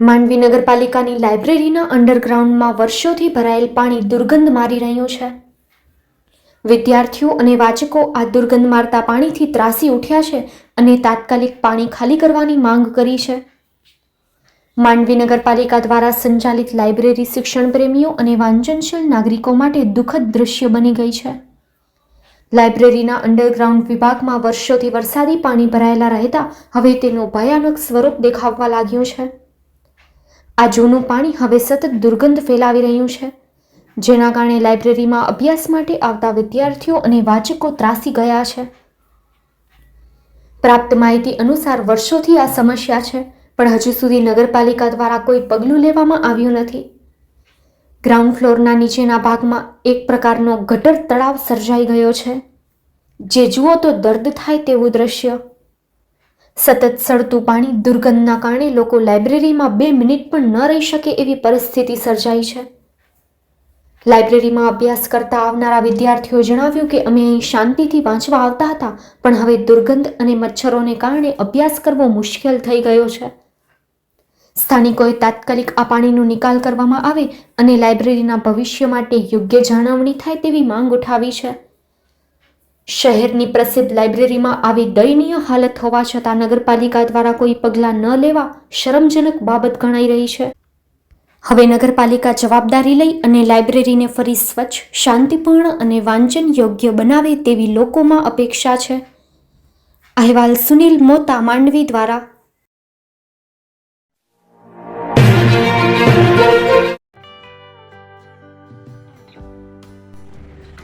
માંડવી નગરપાલિકાની લાઇબ્રેરીના અંડરગ્રાઉન્ડમાં વર્ષોથી ભરાયેલ પાણી દુર્ગંધ મારી રહ્યું છે. વિદ્યાર્થીઓ અને વાચકો આ દુર્ગંધ મારતા પાણીથી ત્રાસી ઉઠ્યા છે અને તાત્કાલિક પાણી ખાલી કરવાની માંગ કરી છે. માંડવી નગરપાલિકા દ્વારા સંચાલિત લાઇબ્રેરી શિક્ષણ પ્રેમીઓ અને વાંચનશીલ નાગરિકો માટે દુઃખદ દૃશ્ય બની ગઈ છે. લાઇબ્રેરીના અંડરગ્રાઉન્ડ વિભાગમાં વર્ષોથી વરસાદી પાણી ભરાયેલા રહેતા હવે તેનું ભયાનક સ્વરૂપ દેખાવવા લાગ્યું છે. આ જૂનું પાણી હવે સતત દુર્ગંધ ફેલાવી રહ્યું છે. જેના કારણે લાઇબ્રેરીમાં અભ્યાસ માટે આવતા વિદ્યાર્થીઓ અને વાચકો ત્રાસી ગયા છે. પ્રાપ્ત માહિતી અનુસાર વર્ષોથી આ સમસ્યા છે, પણ હજુ સુધી નગરપાલિકા દ્વારા કોઈ પગલું લેવામાં આવ્યું નથી. ગ્રાઉન્ડ ફ્લોરના નીચેના ભાગમાં એક પ્રકારનો ગટર તળાવ સર્જાઈ ગયો છે. જે જુઓ તો દર્દ થાય તેવું દ્રશ્ય. સતત સડતું પાણી દુર્ગંધના કારણે લોકો લાઇબ્રેરીમાં બે મિનિટ પણ ન રહી શકે એવી પરિસ્થિતિ સર્જાઈ છે. લાઇબ્રેરીમાં અભ્યાસ કરતા આવનારા વિદ્યાર્થીઓ જણાવ્યું કે અમે અહીં શાંતિથી વાંચવા આવતા હતા, પણ હવે દુર્ગંધ અને મચ્છરોને કારણે અભ્યાસ કરવો મુશ્કેલ થઈ ગયો છે. સ્થાનિકોએ તાત્કાલિક આ પાણીનો નિકાલ કરવામાં આવે અને લાઇબ્રેરીના ભવિષ્ય માટે યોગ્ય જાળવણી થાય તેવી માંગ ઉઠાવી છે. શહેરની પ્રસિદ્ધ લાઇબ્રેરીમાં આવી દયનીય હાલત હોવા છતાં નગરપાલિકા દ્વારા કોઈ પગલાં ન લેવા શરમજનક બાબત ગણાઈ રહી છે. હવે નગરપાલિકા જવાબદારી લઈ અને લાઇબ્રેરીને ફરી સ્વચ્છ, શાંતિપૂર્ણ અને વાંચન યોગ્ય બનાવે તેવી લોકોમાં અપેક્ષા છે. અહેવાલ સુનિલ મોતા માંડવી દ્વારા